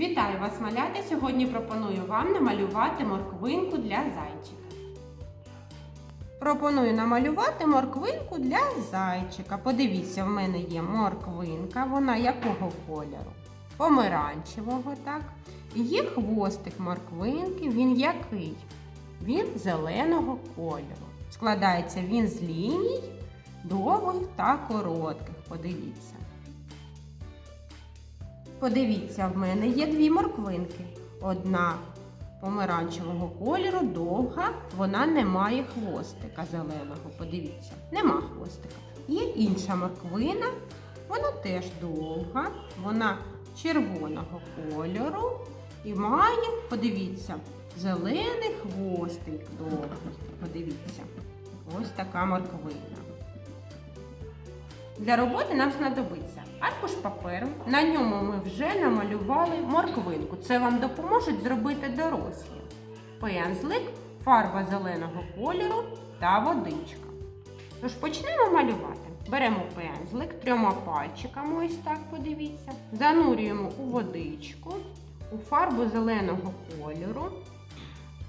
Вітаю вас, малята! Сьогодні пропоную вам намалювати морквинку для зайчика. Пропоную намалювати морквинку для зайчика. Подивіться, в мене є морквинка. Вона якого кольору? Помаранчевого, так? Є хвостик морквинки. Він який? Він зеленого кольору. Складається він з ліній довгих та коротких. Подивіться. Подивіться, в мене є дві морквинки. Одна помаранчевого кольору, довга, вона не має хвостика зеленого. Подивіться, нема хвостика. Є інша морквина, вона теж довга, вона червоного кольору і має, подивіться, зелений хвостик довгий. Подивіться, ось така морквина. Для роботи нам знадобиться аркуш паперу. На ньому ми вже намалювали морквинку. Це вам допоможуть зробити дорослі. Пензлик, фарба зеленого кольору та водичка. Тож почнемо малювати. Беремо пензлик трьома пальчиками, ось так подивіться. Занурюємо у водичку, у фарбу зеленого кольору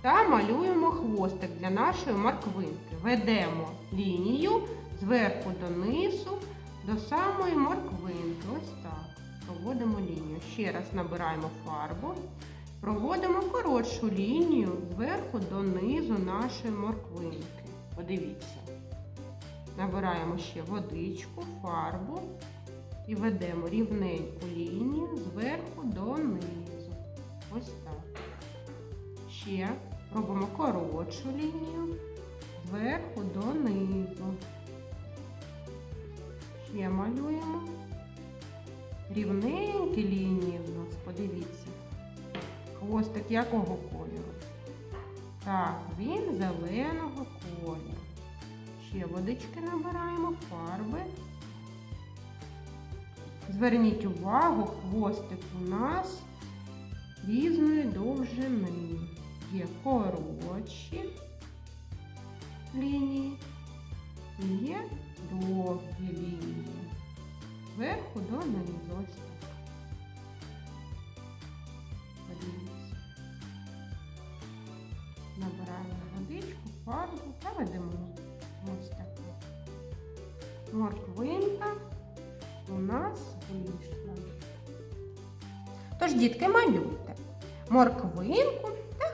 та малюємо хвостик для нашої морквинки. Ведемо лінію зверху донизу до самої морквинки. Ось так. Проводимо лінію. Ще раз набираємо фарбу. Проводимо коротшу лінію зверху донизу нашої морквинки. Подивіться. Набираємо ще водичку, фарбу і ведемо рівненьку лінію зверху донизу. Ось так. Ще робимо коротшу лінію зверху донизу. Ще малюємо. Рівненькі лінії в нас, подивіться. Хвостик якого кольору? Так, він зеленого кольору. Ще водички набираємо, фарби. Зверніть увагу, хвостик у нас різної довжини. Є коротші лінії, є довгі лінії. Зверху до. Ось так. Подивіться. Набираємо водичку, фарбу та ведемо. Ось так. Морквинка у нас вийшла. Тож, дітки, малюйте морквинку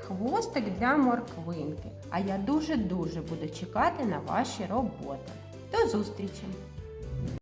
хвостик для морквинки. А я дуже-дуже буду чекати на ваші роботи. До зустрічі!